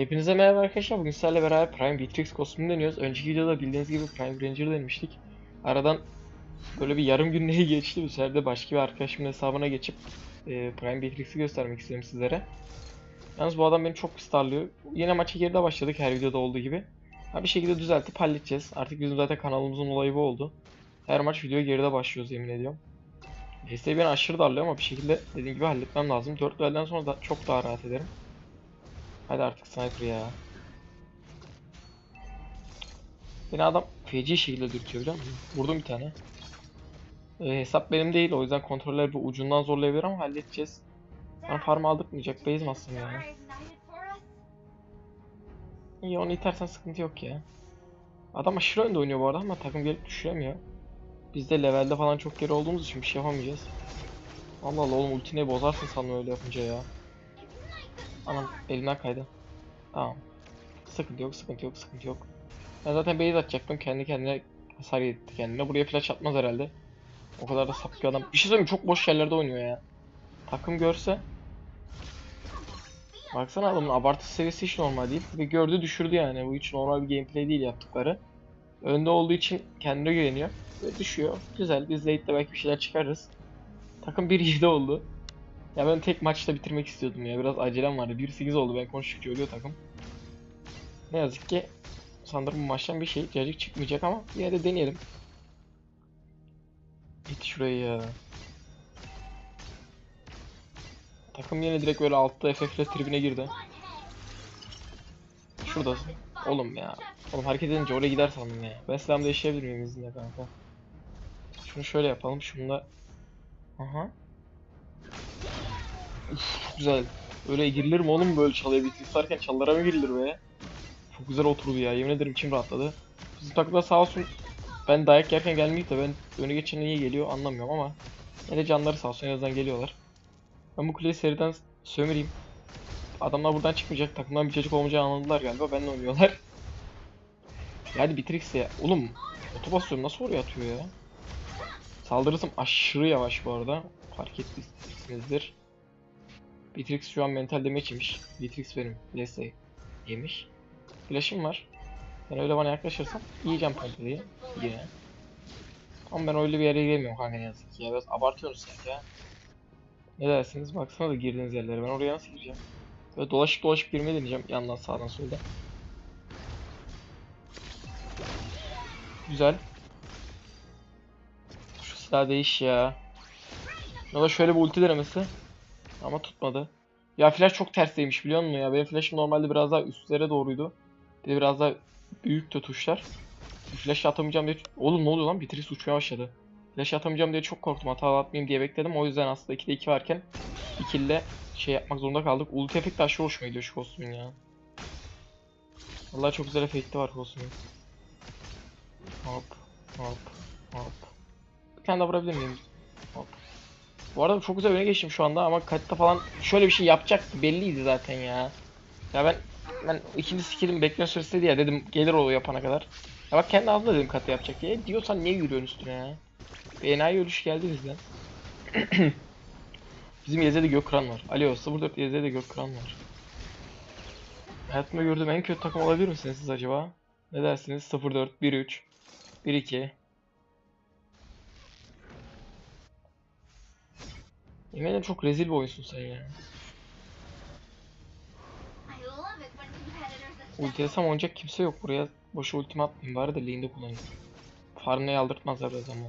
Hepinize merhaba arkadaşlar. Bugün sizlerle beraber Prime Beatrix kostümünü deniyoruz. Önceki videoda bildiğiniz gibi Prime Ranger denemiştik. Aradan böyle bir yarım gün neyi geçti. Bu sefer de başka bir arkadaşımın hesabına geçip e, Prime Beatrix'i göstermek istedim sizlere. Yalnız bu adam beni çok starlıyor. Yine maça geride başladık her videoda olduğu gibi. Ha, bir şekilde düzeltip halledeceğiz. Artık bizim zaten kanalımızın olayı bu oldu. Her maç video geride başlıyoruz yemin ediyorum. Desteği beni aşırı darlıyor ama bir şekilde dediğim gibi halletmem lazım. 4 duelden sonra da çok daha rahat ederim. Hadi artık sniper ya. Beni adam feci şekilde dürtüyor biliyor musun? Vurdum bir tane. Ee, hesap benim değil o yüzden kontroller bir ucundan zorlayabilir ama halledeceğiz. Bana farm aldırtmayacak base mi aslında ya? İyi onu itersen sıkıntı yok ya. Adam aşırı önde oynuyor bu arada ama takım gelip düşüremiyor. Biz de levelde falan çok geri olduğumuz için bir şey yapamayacağız. Allah Allah oğlum ultini bozarsın sandım öyle yapınca ya. Anam elimden kaydı. Tamam. Sıkıntı yok, sıkıntı yok, sıkıntı yok. Ben zaten base atacaktım. Kendi kendine hasar yedirtti kendine. Buraya flash atmaz herhalde. O kadar da sapık adam. Bir şey söyleyeyim çok boş yerlerde oynuyor ya. Takım görse. Baksana adamın abartı seviyesi hiç normal değil. Ve gördü düşürdü yani. Bu hiç normal bir gameplay değil yaptıkları. Önde olduğu için kendine güveniyor. Ve düşüyor. Güzel. Biz late'de belki bir şeyler çıkarırız. Takım 1-7 oldu. Ya ben tek maçta bitirmek istiyordum ya. Biraz acelem vardı. 1-8 oldu. Ben konuştukça ölüyor takım. Ne yazık ki sanırım bu maçtan bir şey cacık çıkmayacak ama yine de deneyelim. Git şuraya ya. Takım yine direkt böyle altta FF ile tribüne girdi. Şuradasın. Oğlum ya. Oğlum hareket edince oraya gider sandım ya. Ben silahımı değiştirebilir miyim izinle kanka? Şunu şöyle yapalım. Şunu da... Aha. Çok güzel. Öyle girilir mi oğlum böyle çalıya bitirserken çalılara mı girilir be? Çok güzel oturdu ya. Yemin ederim içim rahatladı. Bizim takımda sağ olsun ben dayak yerken gelmeyip de ben önü geçen niye geliyor anlamıyorum ama ne de canları sağ olsun en azından geliyorlar. Ben bu kuleyi seriden sömüreyim. Adamlar buradan çıkmayacak. Takımdan bir çocuk olmayacağını anladılar galiba. Benimle oynuyorlar. Ya Hadi Bitrix ya. Oğlum otobasyon nasıl oraya atıyor ya? Saldırısım aşırı yavaş bu arada. Fark etmişsinizdir. Bitrix şu an mental damage yemiş. Bitrix benim. Leslie yemiş. Flash'ım var. Sen öyle bana yaklaşırsan yiyeceğim pompalıyı. Yine. Ama ben öyle bir yere giremiyorum kanka ne yazık ki ya. Biraz abartıyorsunuz sanki ya. Ne dersiniz? Baksana da girdiğiniz yerlere. Ben oraya nasıl gireceğim? Böyle dolaşıp dolaşıp girmeyi deneyeceğim. Yandan sağdan soldan. Güzel. Şu silah değiş ya. Ya da şöyle bir ulti denemesi. Ama tutmadı. Ya flash çok tersteymiş biliyor musun ya? Benim flash'ım normalde biraz daha üstlere doğruydu. Bir de biraz daha büyüktü tuşlar. Flash atamayacağım diye... Oğlum ne oluyor lan? Bitriz uçmaya başladı. Flash atamayacağım diye çok korktum. Hata atmayayım diye bekledim. O yüzden aslında 2'de 2 varken 2 ile şey yapmak zorunda kaldık. Ulti efekti aşırı hoşuma gidiyor şu kostümün ya. Vallahi çok güzel efekti var kostümün. Hop, hop, hop. Bir tane daha vurabilir miyim? Hop. Bu arada çok güzel öne geçtim şu anda ama katta falan şöyle bir şey yapacaktı belliydi zaten ya. Ya ben ben ikinci skill'in bekleme süresi diye dedim gelir o yapana kadar. Ya bak kendi ağzımda dedim katı yapacak diye. Diyorsan niye yürüyorsun üstüne ya? Bir enayi ölüş geldi bizden. Bizim Yeze'de Gökran var. Alo 04 Yeze'de Gökran var. Hayatımda gördüğüm en kötü takım olabilir misiniz siz acaba? Ne dersiniz? 04 13 12 Ederim çok rezil bir oyunsun sen ya. Ulti desem oynayacak kimse yok buraya. Boşa ultimi atmayayım bari de lane'de kullanayım. Farm'ı aldırtmazlar biraz ama.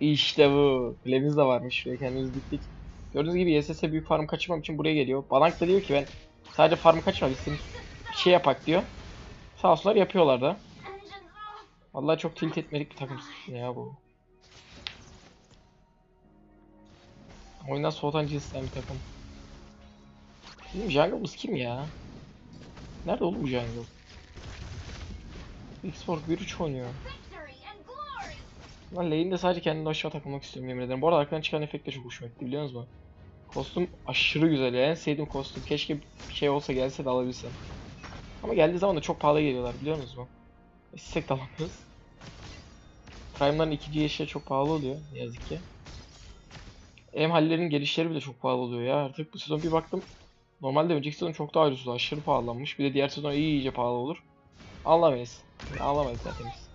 İşte bu. Kulemiz de varmış şuraya kendimiz diktik. Gördüğünüz gibi YSS büyük farm kaçırmam için buraya geliyor. Balank da diyor ki ben sadece farmı kaçırma biz senin bir şey yapak diyor. Sağ olsunlar yapıyorlar da. Vallahi çok tilt etmedik bir takım ya bu. Oyundan soğutan cinsten bir takım. Bizim jungle'ımız kim ya? Nerede oğlum bu jungle? Xbox 1-3 oynuyor. Ben lane'de sadece kendini aşağı takılmak istiyorum yemin ederim. Bu arada arkadan çıkan efekt de çok hoşuma gitti biliyor musunuz? Kostüm aşırı güzel ya. En sevdiğim kostüm. Keşke bir şey olsa gelse de alabilsem. Ama geldiği zaman da çok pahalı geliyorlar biliyor musunuz? İstek de alamıyoruz. Prime'ların ikinci yaşları çok pahalı oluyor ne yazık ki. Hem hallerin gelişleri bile çok pahalı oluyor ya. Artık bu sezon bir baktım Normalde önceki sezon çok daha ucuzdu. Aşırı pahalanmış. Bir de diğer sezon iyice pahalı olur. Alamayız. Alamayız zaten biz.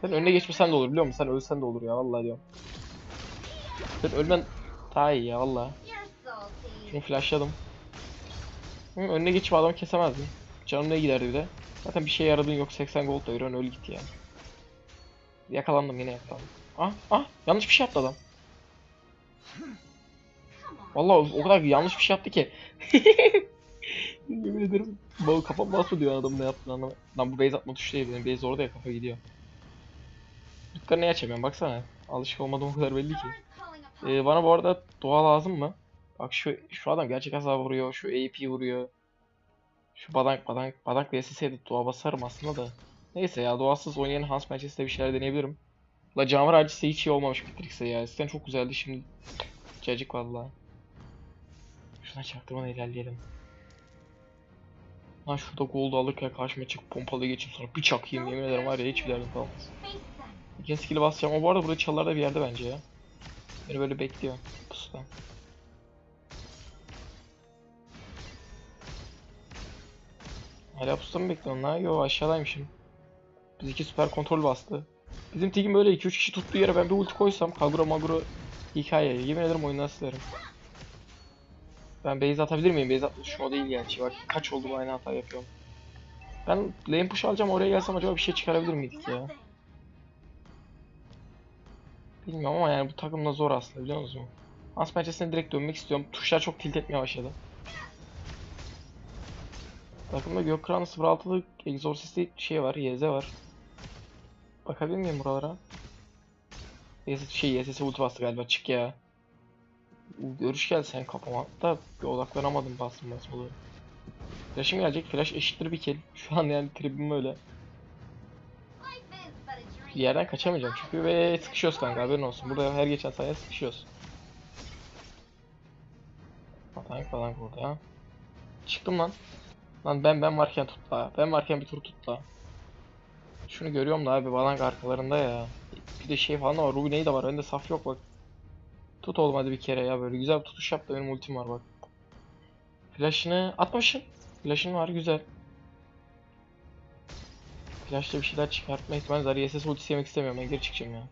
Sen önüne geçmesen de olur biliyor musun? Sen ölsen de olur ya vallahi diyorum. Sen ölmen daha iyi ya vallahi. Şunu flashladım. Hı, önüne geçip adamı kesemezdim. Canım ne giderdi bir de. Zaten bir şey yaradığın yok 80 gold da öl git yani. Yakalandım yine yakalandım. Ah ah yanlış bir şey yaptı adam. Vallahi o- kadar yanlış bir şey yaptı ki. Yemin ederim. Kafam basma diyor adam ne yaptığını anlamadım. Lan bu base atma tuşu değil benim base orada ya kafa gidiyor. Dükkanı niye açamıyorum baksana. Alışık olmadığım o kadar belli ki. Ee, bana bu arada doğa lazım mı? Bak şu şu adam gerçek hasar vuruyor, şu AP vuruyor. Şu badank badank badank VSS'ye doğa basarım aslında da. Neyse ya doğasız oynayan Hans Manchester'da bir şeyler deneyebilirim. La Camar Hacısı hiç iyi olmamış Matrix'e ya. Eskiden çok güzeldi şimdi. Cacık valla. Şuna çaktırmadan ilerleyelim. Lan şurada gold alırken karşıma çık pompalı geçip sonra bir çakayım yemin ederim var ya hiç bilerdim kalmaz. İkinci skill'i basacağım. O bu arada burada çalılarda bir yerde bence ya. Beni böyle bekliyor pusuda. Hala pusuda mı bekliyorsun lan? Yo aşağıdaymışım. Bizimki süper kontrol bastı. Bizim team böyle 2-3 kişi tuttuğu yere ben bir ulti koysam Kagura Magura hikaye. Yemin ederim oyundan silerim. Ben base atabilir miyim? Base atmış o değil gerçi. Bak kaç oldu aynı hata yapıyorum. Ben lane push alacağım oraya gelsem acaba bir şey çıkarabilir miydik ya? Bilmiyorum ama yani bu takımda zor aslında biliyor musun? Hans pençesine direkt dönmek istiyorum. Tuşlar çok tilt etmeye başladı. Takımda Gökkıran 06'lık Exorcist'i şey var, YZ var. Bakabilir miyim buralara? YZ şey YZ'si ulti bastı galiba çık ya. Görüş geldi sen kafama. Da bir odaklanamadım bastım basmalı. Flash'ım gelecek. Flash eşittir bir kill. Şu an yani tribim öyle. Bir yerden kaçamayacağım çünkü ve sıkışıyoruz kanka haberin olsun. Burada her geçen saniye sıkışıyoruz. Tank falan burada. Çıktım lan. Lan ben ben varken tut la. Ben varken bir tur tut la. Şunu görüyorum da abi balank arkalarında ya. Bir de şey falan var. Ruby ney de var. Önde saf yok bak. Tut oğlum hadi bir kere ya böyle güzel bir tutuş yap da benim ultim var bak. Flash'ını atmışsın. Flash'ın var güzel. Flash'ta bir şeyler çıkartma ihtimali var. YSS ultisi yemek istemiyorum ben geri çıkacağım ya.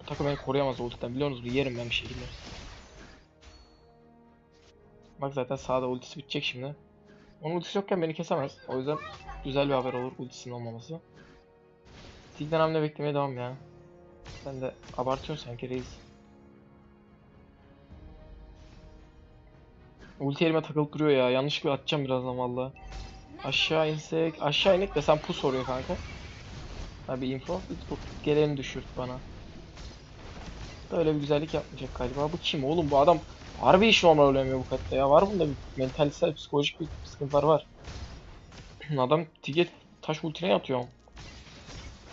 Bu takım beni koruyamaz ultiden biliyor musunuz? Yerim ben bir şekilde. Bak zaten sağda ultisi bitecek şimdi. Onun ultisi yokken beni kesemez. O yüzden güzel bir haber olur ultisinin olmaması. Sigden hamle beklemeye devam ya. Sen de abartıyorsun sanki reis. Ulti elime takılıp duruyor ya. Yanlışlıkla atacağım birazdan valla. Aşağı insek. Aşağı inek de sen pus soruyor kanka. Ha bir info. Geleni düşürt bana. Böyle bir güzellik yapmayacak galiba. Bu kim oğlum bu adam harbi iş normal oynamıyor bu katta ya. Var bunda bir mentalsel psikolojik bir sıkıntılar var. adam tiget taş ultine atıyor.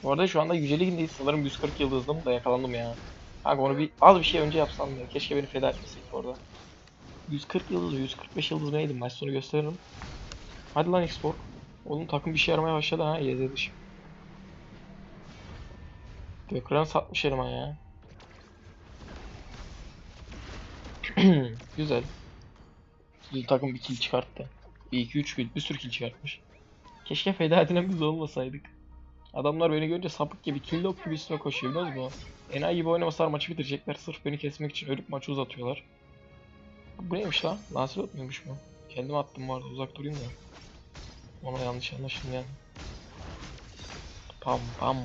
Bu arada şu anda Yüce Lig'indeyiz. Sanırım 140 yıldızdım da yakalandım ya. Kanka onu bir az bir şey önce yapsam ya. Keşke beni feda etmeseydik orada. 140 yıldız, 145 yıldız neydi? Maç sonu gösteririm. Hadi lan Xbox. Oğlum takım bir şey yaramaya başladı ha. YZ dışı. Gökren satmış eleman ya. Güzel. Bizim takım bir kill çıkarttı. 1 2 3 kill, bir sürü kill çıkartmış. Keşke feda edilen biz olmasaydık. Adamlar beni görünce sapık gibi kill lock gibi üstüme koşuyor biliyor musun? Enayi gibi oynamasalar maçı bitirecekler. Sırf beni kesmek için ölüp maçı uzatıyorlar. Bu neymiş lan? Lancelot muymuş bu? Kendim attım arada uzak durayım da. Ona yanlış anlaşılmayan. Pam pam.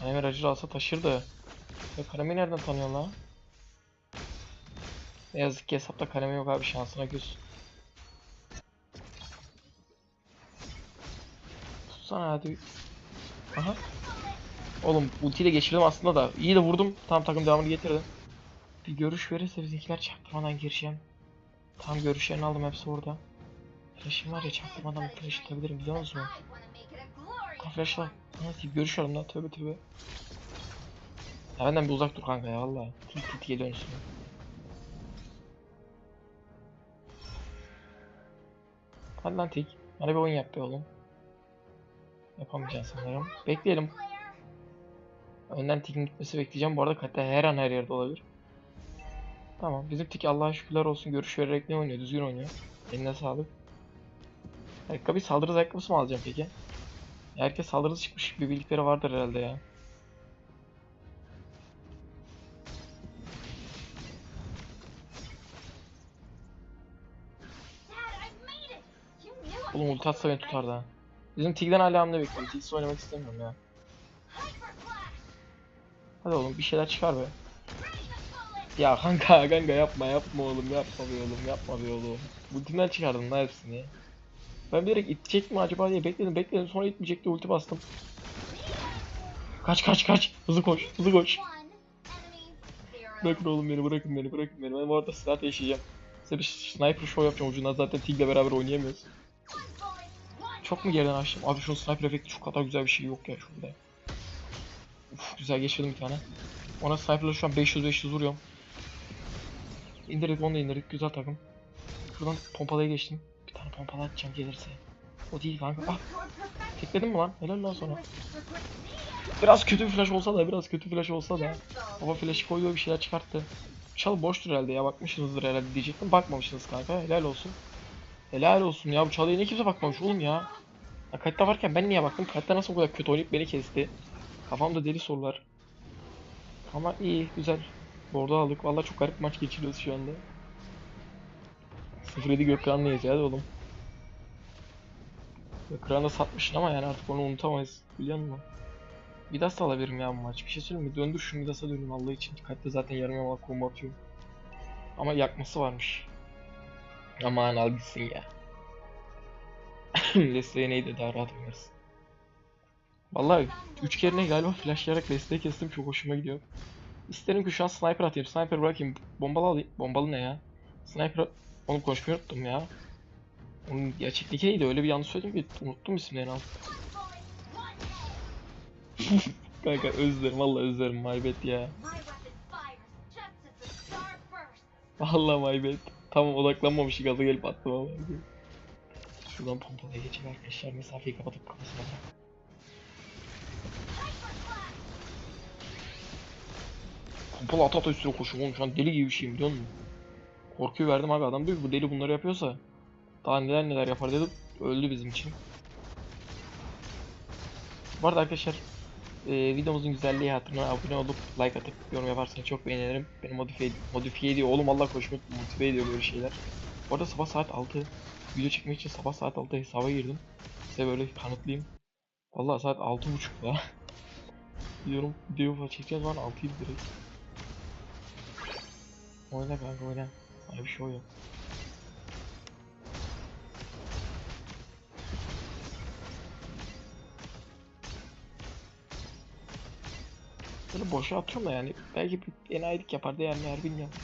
Kanemi Roger alsa taşırdı. Ya Kanemi nereden tanıyor lan? Ne yazık ki hesapta Kanemi yok abi şansına küs. Tutsana hadi. Aha. Oğlum ultiyle geçirdim aslında da. İyi de vurdum. Tam takım devamını getirdi. Bir görüş verirse bizimkiler çaktırmadan gireceğim. Tam görüşlerini aldım hepsi orada. Flash'ım var ya çaktırmadan bir flash atabilirim biliyor musun? Ha flash var. Nasıl görüşüyorum lan tövbe tövbe. Ya benden bir uzak dur kanka ya valla. Tit geliyorsun üstüme. Hadi lan tik. Bana bir oyun yap be oğlum. Yapamayacaksın sanırım. Bekleyelim. Önden tikin gitmesi bekleyeceğim. Bu arada Kate her an her yerde olabilir. Tamam. Bizim tik Allah'a şükürler olsun. Görüş vererek ne oynuyor? Düzgün oynuyor. Eline sağlık. Ayakkabı saldırı ayakkabısı mı alacağım peki? Herkes saldırısı çıkmış bir bildikleri vardır herhalde ya. Oğlum ulti atsa beni tutardı ha. Bizim Tig'den hala hamle bekliyorum. Tig'siz oynamak istemiyorum ya. Hadi oğlum bir şeyler çıkar be. Ya kanka kanka yapma yapma oğlum yapma be oğlum yapma be oğlum. Ultimden çıkardın lan hepsini. Ben direkt itecek mi acaba diye bekledim bekledim sonra itmeyecekti ulti bastım. Kaç kaç kaç hızlı koş hızlı koş. Bırakın oğlum beni bırakın beni bırakın beni ben bu arada silah yaşayacağım. Size bir sniper show yapacağım ucundan zaten Tig'le beraber oynayamıyoruz. Çok mu geriden açtım? Abi şu sniper efekti şu kadar güzel bir şey yok ya şurada. Uf güzel geçirdim bir tane. Ona sniper'la şu an 500-500 vuruyorum. İndirdik onu da indirdik güzel takım. Şuradan pompalaya geçtim. Bir tane pompalı atacağım gelirse. O değil kanka. Ah tekledin mi lan? Helal lan sonra. Biraz kötü bir flash olsa da biraz kötü flash olsa da. Baba flash'ı koyuyor bir şeyler çıkarttı. Çal boştur herhalde ya bakmışsınızdır herhalde diyecektim. Bakmamışsınız kanka helal olsun. Helal olsun ya bu çalıya niye kimse bakmamış oğlum ya. ya kayıtta varken ben niye baktım? Kayıtta nasıl bu kadar kötü oynayıp beni kesti. Kafamda deli sorular. Ama iyi güzel. Bordo aldık. Vallahi çok garip maç geçiriyoruz şu anda. 07 Gökhan'lıyız ya oğlum. Gökhan'ı satmışsın ama yani artık onu unutamayız. Biliyor musun? Midas da alabilirim ya bu maç. Bir şey söyleyeyim mi? Döndür şu Midas'a dönün Allah için. Kalpte zaten yarım yamalak combo atıyor. Ama yakması varmış. Aman al gitsin ya. Leslie'ye neydi daha rahat oynarsın. Vallahi 3 kere ne galiba flashlayarak Leslie'yi kestim çok hoşuma gidiyor. İsterim ki şu an sniper atayım. Sniper bırakayım. Bombalı alayım. Bombalı ne ya? Sniper onu konuşmayı unuttum ya. Onun gerçekteki neydi? Öyle bir yanlış söyledim ki unuttum isimlerini al. Kanka özlerim vallahi özlerim my bad ya. Vallahi my bad. Tamam odaklanmamışım gaza gelip attım ama. Şuradan pompalaya geçelim arkadaşlar mesafeyi kapatıp kafasına bırak. Pompalı ata ata üstüne koşuyorum oğlum şu an deli gibi bir şeyim biliyor musun? Korkuyu verdim abi adam diyor bu deli bunları yapıyorsa daha neler neler yapar dedim öldü bizim için. Bu arada arkadaşlar e, videomuzun güzelliği hatırına abone olup like atıp yorum yaparsanız çok beğenirim. Beni modifiye, modifiye ediyor. Oğlum Allah koşmak motive ediyor böyle şeyler. Bu arada sabah saat 6 video çekmek için sabah saat 6 hesaba girdim. Size böyle kanıtlayayım. Vallahi saat 6.30 la. Diyorum video çekeceğiz var 6'yı direkt. Oyna kanka oyna. Öyle bir şey yok. Böyle boşa atıyorum da yani belki bir enayilik yapar değer mi yer bilmiyorum.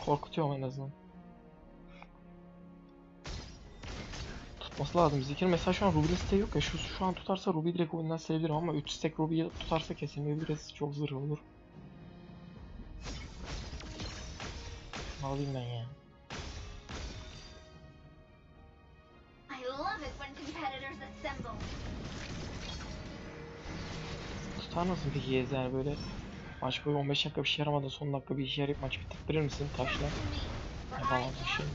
Korkutuyorum en azından. Tutması lazım. Zikir mesela şu an Ruby'nin stack yok ya. Şu, şu an tutarsa Ruby direkt oyundan sevebilirim ama 3 stack Ruby'yi tutarsa kesemeyebiliriz. Çok zırh olur. Alayım ben ya? Assemble. Tutar mısın peki Yez yani böyle maç boyu 15 dakika bir şey yaramadan son dakika bir işe yarayıp maç bitirtirir misin taşla? Yapamaz bir şey.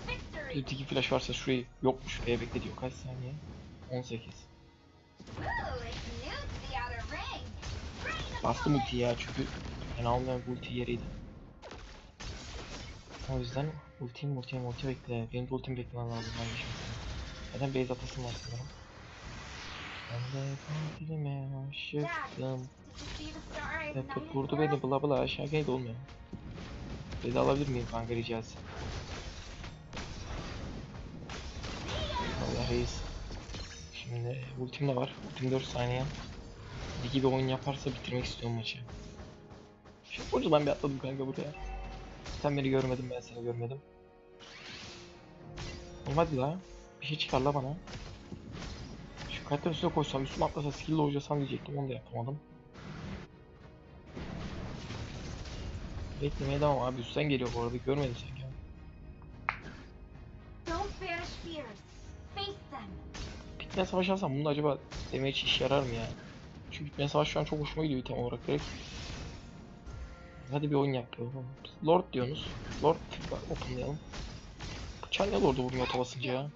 Bir tiki flash varsa şurayı yokmuş şuraya bekle diyor kaç saniye? 18. Ooh, it's new to the outer ring. Bastım ultiyi ya çünkü fena olmayan bir ulti yeriydi. O yüzden ultim ultim ulti bekle. Benim de ultim beklemem lazım ben geçmesine. Zaten base atasım var sanırım. Ben de katilime aşıktım. İgnited vurdu beni us? bla bla aşağı geldi olmuyor. Base alabilir miyim kanka rica? Allah reis. Şimdi ultim de var. Ultim 4 saniye. Bir gibi oyun yaparsa bitirmek istiyorum maçı. Şu ucudan bir atladım kanka buraya. Sen beni görmedin ben seni görmedim. Oğlum hadi la. Bir şey çıkar la bana. Şu kayıtların üstüne koysam üstüme atlasa skill hocasam diyecektim onu da yapamadım. Beklemeye devam abi üstten geliyor bu arada görmedin sen ya. Bitmeyen savaş alsam bunda acaba damage işe yarar mı ya? Çünkü bitmeyen savaş şu an çok hoşuma gidiyor item olarak direkt. Hadi bir oyun yapıyor. Lord diyorsunuz. Lord openlayalım. Bıçağı ne Lord'u vurmuyor oto basınca ya.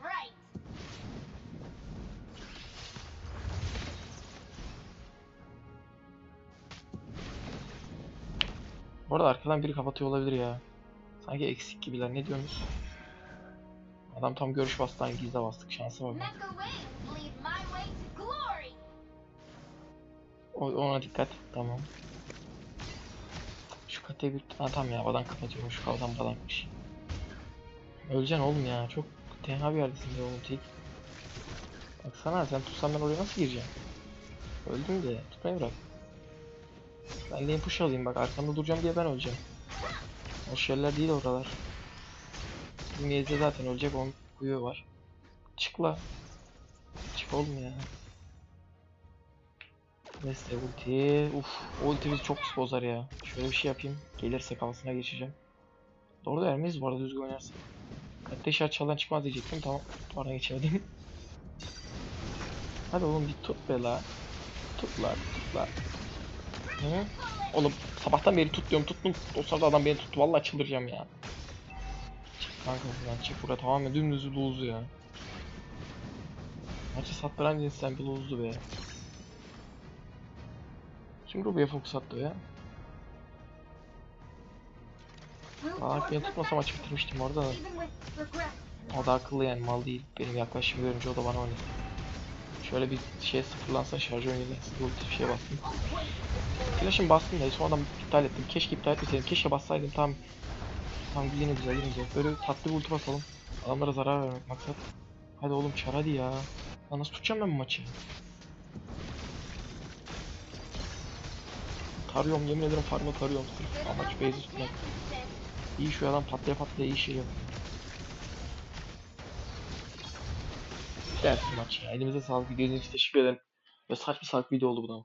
Bu arada arkadan biri kapatıyor olabilir ya. Sanki eksik gibiler. Ne diyorsunuz? Adam tam görüş bastı. Hangi gizle bastık. Şansa bak. O, ona dikkat. Tamam. Şu kataya bir... Ha tamam ya. Badan kapatıyormuş. Kaldan badanmış. Öleceksin oğlum ya. Çok tenha bir yerdesin be oğlum tek. Baksana sen tutsan ben oraya nasıl gireceğim? Öldüm de. Tutmayı bırak. Ben de push alayım bak. Arkamda duracağım diye ben öleceğim. O şeyler değil oralar. Yezde zaten ölecek. Onun kuyu var. Çık la. Çık oğlum ya. Neyse ulti. Uf, ulti bizi çok bozar ya. Şöyle bir şey yapayım. Gelirse kafasına geçeceğim. Doğru da ermeyiz bu arada düzgün oynarsa. Hatta işaret çaldan çıkmaz diyecektim. Tamam. Oradan geçemedim. Hadi oğlum bir tut be la. Tut la, tut la. Hı? Oğlum sabahtan beri tut diyorum tuttum. O sırada adam beni tuttu. Vallahi çıldıracağım ya. Çık kanka buradan çık. Burada tamamen dümdüz lose ya. Maçı sattıran cinsten bir lose'du be. Kim Ruby'ye fokus attı ya? Aa beni tutmasa maçı bitirmiştim orada da. O da akıllı yani mal değil. Benim yaklaşımı görünce o da bana oynadı. Şöyle bir şey sıfırlansa şarjı oynayacak. Ulti bir şey bastım. Flash'ım bastım da sonradan iptal ettim. Keşke iptal etmeseydim. Keşke bassaydım tam. Tam yine güzel yine güzel. Böyle tatlı bir ulti basalım. Adamlara zarar vermek maksat. Hadi oğlum çar hadi ya. Lan nasıl tutacağım ben bu maçı? Tarıyorum yemin ederim farmı tarıyorum sırf amaç base'i tutmak. İyi şu adam patlaya patlaya iyi şey yapıyor. Gelsin maç ya. Elimize sağlık. Videonuz için teşekkür ederim. Ve saçma salak video oldu bu da.